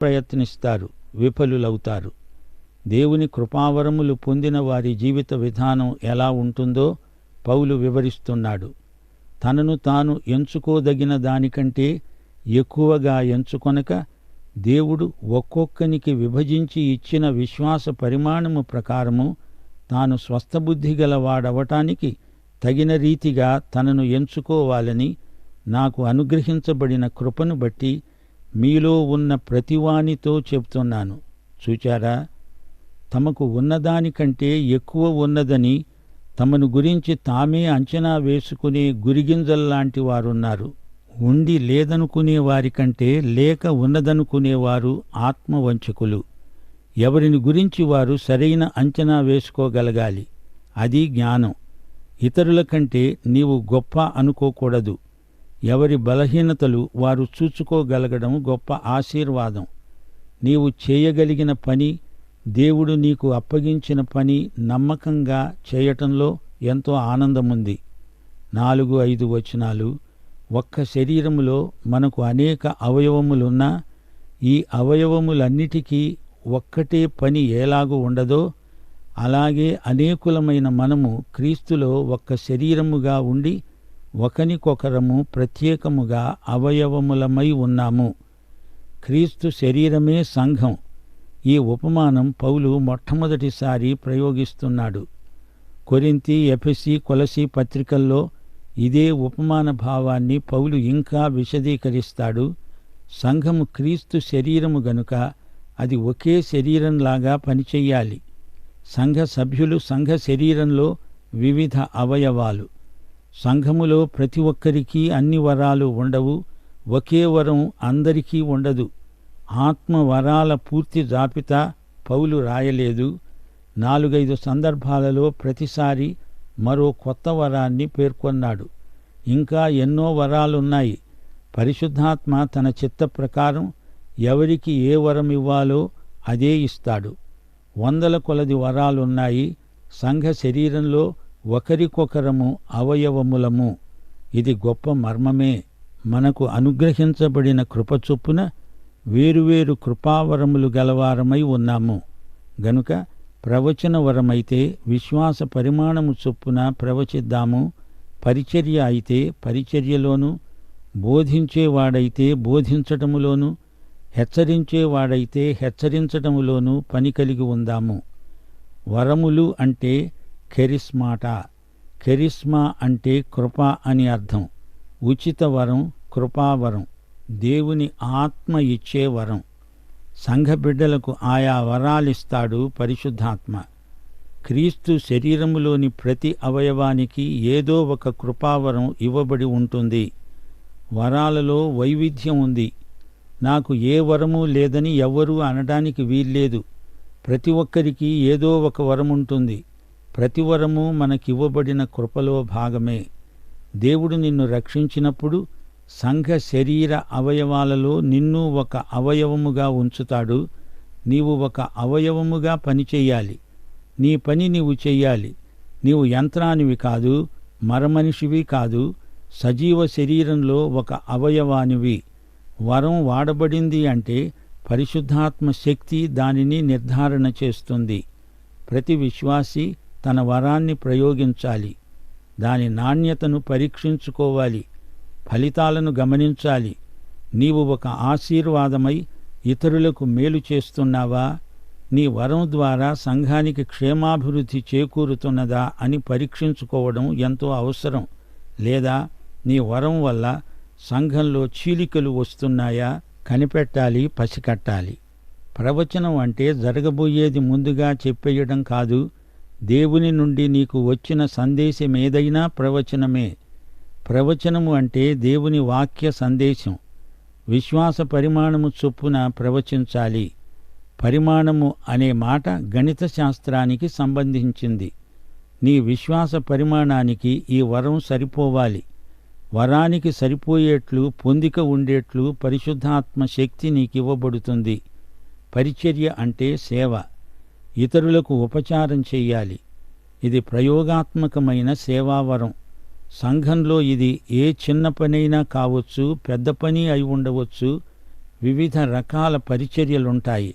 ప్రయత్నిస్తారు విఫలులవుతారు. దేవుని కృపావరములు పొందిన వారి జీవిత విధానం ఎలా ఉంటుందో పౌలు వివరిస్తున్నాడు. తనను తాను ఎంచుకోదగిన దానికంటే ఎక్కువగా ఎంచుకొనక దేవుడు ఒక్కొక్కనికి విభజించి ఇచ్చిన విశ్వాస పరిమాణము ప్రకారము తాను స్వస్థబుద్ధి గలవాడవటానికి తగిన రీతిగా తనను ఎంచుకోవాలని నాకు అనుగ్రహించబడిన కృపను బట్టి మీలో ఉన్న ప్రతివానితో చెప్తున్నాను చూచారా? తమకు ఉన్నదానికంటే ఎక్కువ ఉన్నదని తమను గురించి తామే అంచనా వేసుకునే గురిగింజల్లాంటి వారున్నారు. ఉండి లేదనుకునే వారికంటే లేక ఉన్నదనుకునేవారు ఆత్మవంచకులు. ఎవరిని గురించి వారు సరైన అంచనా వేసుకోగలగాలి. అది జ్ఞానం. ఇతరుల కంటే నీవు గొప్ప అనుకోకూడదు. ఎవరి బలహీనతలు వారు చూచుకోగలగడం గొప్ప ఆశీర్వాదం. నీవు చేయగలిగిన పని దేవుడు నీకు అప్పగించిన పని నమ్మకంగా చేయటంలో ఎంతో ఆనందముంది. నాలుగు ఐదు వచనాలు. ఒక్క శరీరములో మనకు అనేక అవయవములున్నా ఈ అవయవములన్నిటికీ ఒక్కటే పని ఎలాగూ ఉండదో అలాగే అనేకులమైన మనము క్రీస్తులో ఒక్క శరీరముగా ఉండి ఒకనికొకరము ప్రత్యేకముగా అవయవములమై ఉన్నాము. క్రీస్తు శరీరమే సంఘం. ఈ ఉపమానం పౌలు మొట్టమొదటిసారి ప్రయోగిస్తున్నాడు. కొరింతి ఎఫెసి కొలసి పత్రికల్లో ఇదే ఉపమాన భావాన్ని పౌలు ఇంకా విశదీకరిస్తాడు. సంఘము క్రీస్తు శరీరము గనుక అది ఒకే శరీరంలాగా పనిచేయాలి. సంఘ సభ్యులు సంఘ శరీరంలో వివిధ అవయవాలు. సంఘములో ప్రతి ఒక్కరికి అన్ని వరాలు ఉండవు ఒకే వరం అందరికీ ఉండదు. ఆత్మ వరాల పూర్తి జాబితా పౌలు రాయలేదు. నాలుగైదు సందర్భాలలో ప్రతిసారి మరో కొత్త వరాన్ని పేర్కొన్నాడు. ఇంకా ఎన్నో వరాలున్నాయి. పరిశుద్ధాత్మ తన చిత్త ప్రకారం ఎవరికి ఏ వరం ఇవ్వాలో అదే ఇస్తాడు. వందల కొలది వరాలున్నాయి. సంఘ శరీరంలో ఒకరికొకరము అవయవములము. ఇది గొప్ప మర్మమే. మనకు అనుగ్రహించబడిన కృపచొప్పున వేరువేరు కృపావరములు గలవారమై ఉన్నాము. గనుక ప్రవచన వరమైతే విశ్వాస పరిమాణము చొప్పున ప్రవచిద్దాము. పరిచర్య అయితే పరిచర్యలోను బోధించేవాడైతే బోధించటములోను హెచ్చరించేవాడైతే హెచ్చరించటములోనూ పని కలిగి ఉందాము. వరములు అంటే కెరిస్మాట. కెరిస్మా అంటే కృప అని అర్థం. ఉచిత వరం కృపావరం దేవుని ఆత్మ ఇచ్చే వరం. సంఘ బిడ్డలకు ఆయా వరాలిస్తాడు పరిశుద్ధాత్మ. క్రీస్తు శరీరములోని ప్రతి అవయవానికి ఏదో ఒక కృపావరం ఇవ్వబడి ఉంటుంది. వరాలలో వైవిధ్యం ఉంది. నాకు ఏ వరము లేదని ఎవ్వరూ అనడానికి వీల్లేదు. ప్రతి ఒక్కరికి ఏదో ఒక వరం ఉంటుంది. ప్రతి వరము మనకివ్వబడిన కృపలో భాగమే. దేవుడు నిన్ను రక్షించినప్పుడు సంఘ శరీర అవయవాలలో నిన్ను ఒక అవయవముగా ఉంచుతాడు. నీవు ఒక అవయవముగా పనిచేయాలి నీ పని నీవు చెయ్యాలి నీవు యంత్రానివి కాదు మరమనిషివి కాదు సజీవ శరీరంలో ఒక అవయవానివి. వరం వాడబడింది అంటే పరిశుద్ధాత్మ శక్తి దానిని నిర్ధారణ చేస్తుంది. ప్రతి విశ్వాసి తన వరాన్ని ప్రయోగించాలి. దాని నాణ్యతను పరీక్షించుకోవాలి. ఫలితాలను గమనించాలి. నీవు ఒక ఆశీర్వాదమై ఇతరులకు మేలు చేస్తున్నావా? నీ వరం ద్వారా సంఘానికి క్షేమాభివృద్ధి చేకూరుతున్నదా అని పరీక్షించుకోవడం ఎంతో అవసరం. లేదా నీ వరం వల్ల సంఘంలో చీలికలు వస్తున్నాయా? కనిపెట్టాలి పసికట్టాలి. ప్రవచనం అంటే జరగబోయేది ముందుగా చెప్పేయడం కాదు. దేవుని నుండి నీకు వచ్చిన సందేశం ఏదైనా ప్రవచనమే. ప్రవచనము అంటే దేవుని వాక్య సందేశం. విశ్వాస పరిమాణము చొప్పున ప్రవచించాలి. పరిమాణము అనే మాట గణిత శాస్త్రానికి సంబంధించింది. నీ విశ్వాస పరిమాణానికి ఈ వరం సరిపోవాలి. వరానికి సరిపోయేట్లు పొందిక ఉండేట్లు పరిశుద్ధాత్మ శక్తి నీకివ్వబడుతుంది. పరిచర్య అంటే సేవ. ఇతరులకు ఉపచారం చెయ్యాలి. ఇది ప్రయోగాత్మకమైన సేవావరం. సంఘంలో ఇది ఏ చిన్న పనైనా కావచ్చు పెద్ద పని అయి ఉండవచ్చు. వివిధ రకాల పరిచర్యలుంటాయి.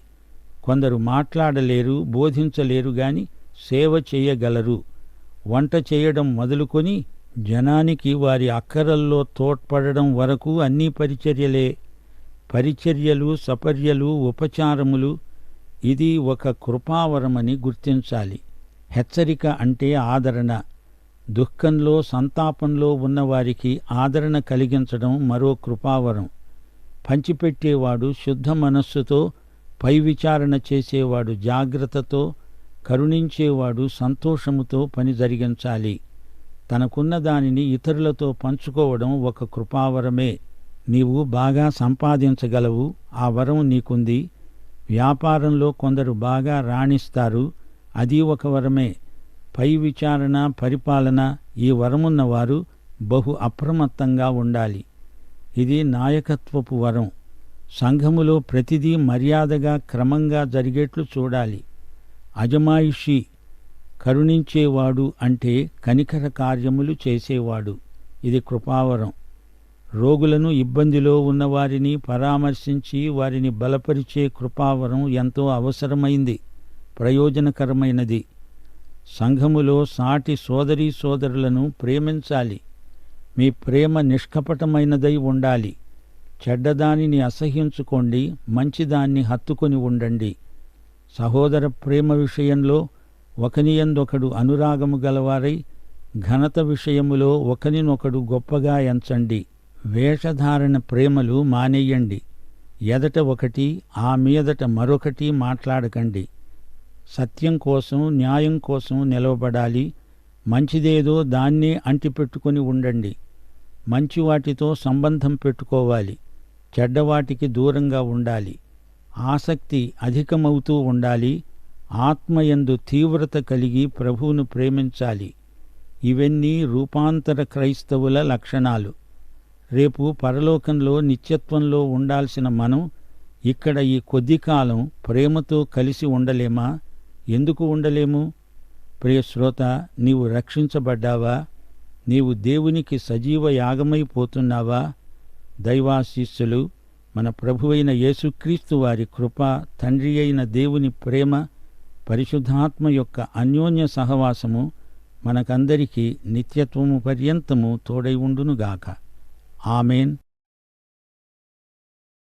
కొందరు మాట్లాడలేరు బోధించలేరు గాని సేవ చేయగలరు వంట చేయడం మొదలుకొని జనానికి వారి అక్కరల్లో తోడ్పడడం వరకు అన్ని పరిచర్యలే. పరిచర్యలు సపర్యలు ఉపచారములు ఇది ఒక కృపావరమని గుర్తించాలి. హెచ్చరిక అంటే ఆదరణ. దుఃఖంలో సంతాపంలో ఉన్నవారికి ఆదరణ కలిగించడం మరో కృపావరం. పంచిపెట్టేవాడు శుద్ధ మనస్సుతో పై విచారణ చేసేవాడు జాగ్రత్తతో కరుణించేవాడు సంతోషముతో పని జరిగించాలి. తనకున్న దానిని ఇతరులతో పంచుకోవడం ఒక కృపావరమే. నీవు బాగా సంపాదించగలవు. ఆ వరం నీకుంది. వ్యాపారంలో కొందరు బాగా రాణిస్తారు. అది ఒక వరమే. పై విచారణ పరిపాలన ఈ వరమున్నవారు బహు అప్రమత్తంగా ఉండాలి. ఇది నాయకత్వపు వరం. సంఘములో ప్రతిదీ మర్యాదగా క్రమంగా జరిగేట్లు చూడాలి. అజమాయిషి. కరుణించేవాడు అంటే కనికర కార్యములు చేసేవాడు. ఇది కృపావరం. రోగులను ఇబ్బందిలో ఉన్నవారిని పరామర్శించి వారిని బలపరిచే కృపావరం ఎంతో అవసరమైంది ప్రయోజనకరమైనది. సంఘములో సాటి సోదరీ సోదరులను ప్రేమించాలి. మీ ప్రేమ నిష్కపటమైనదై ఉండాలి. చెడ్డదానిని అసహ్యించుకోండి మంచిదాన్ని హత్తుకొని ఉండండి. సహోదర ప్రేమ విషయంలో ఒకనియందొకడు అనురాగము గలవారై ఘనత విషయములో ఒకనినొకడు గొప్పగా ఎంచండి. వేషధారణ ప్రేమలు మానేయండి. ఎదట ఒకటి ఆ మీదట మరొకటి మాట్లాడకండి. సత్యం కోసం న్యాయం కోసం నిలవబడాలి. మంచిదేదో దాన్నే అంటిపెట్టుకొని ఉండండి. మంచి వాటితో సంబంధం పెట్టుకోవాలి. చెడ్డవాటికి దూరంగా ఉండాలి. ఆసక్తి అధికమవుతూ ఉండాలి. ఆత్మయందు తీవ్రత కలిగి ప్రభువును ప్రేమించాలి. ఇవన్నీ రూపాంతర క్రైస్తవుల లక్షణాలు. రేపు పరలోకంలో నిత్యత్వంలో ఉండాల్సిన మనం ఇక్కడ ఈ కొద్ది కాలం ప్రేమతో కలిసి ఉండలేమా? ఎందుకు ఉండలేము? ప్రియ శ్రోత నీవు రక్షించబడ్డావా? నీవు దేవునికి సజీవ యాగమైపోతున్నావా దైవాశీస్సులు మన ప్రభువైన యేసుక్రీస్తు వారి కృప తండ్రి అయిన దేవుని ప్రేమ పరిశుద్ధాత్మ యొక్క అన్యోన్య సహవాసము మనకందరికీ నిత్యత్వము పర్యంతము తోడై ఉండునుగాక. आमीन।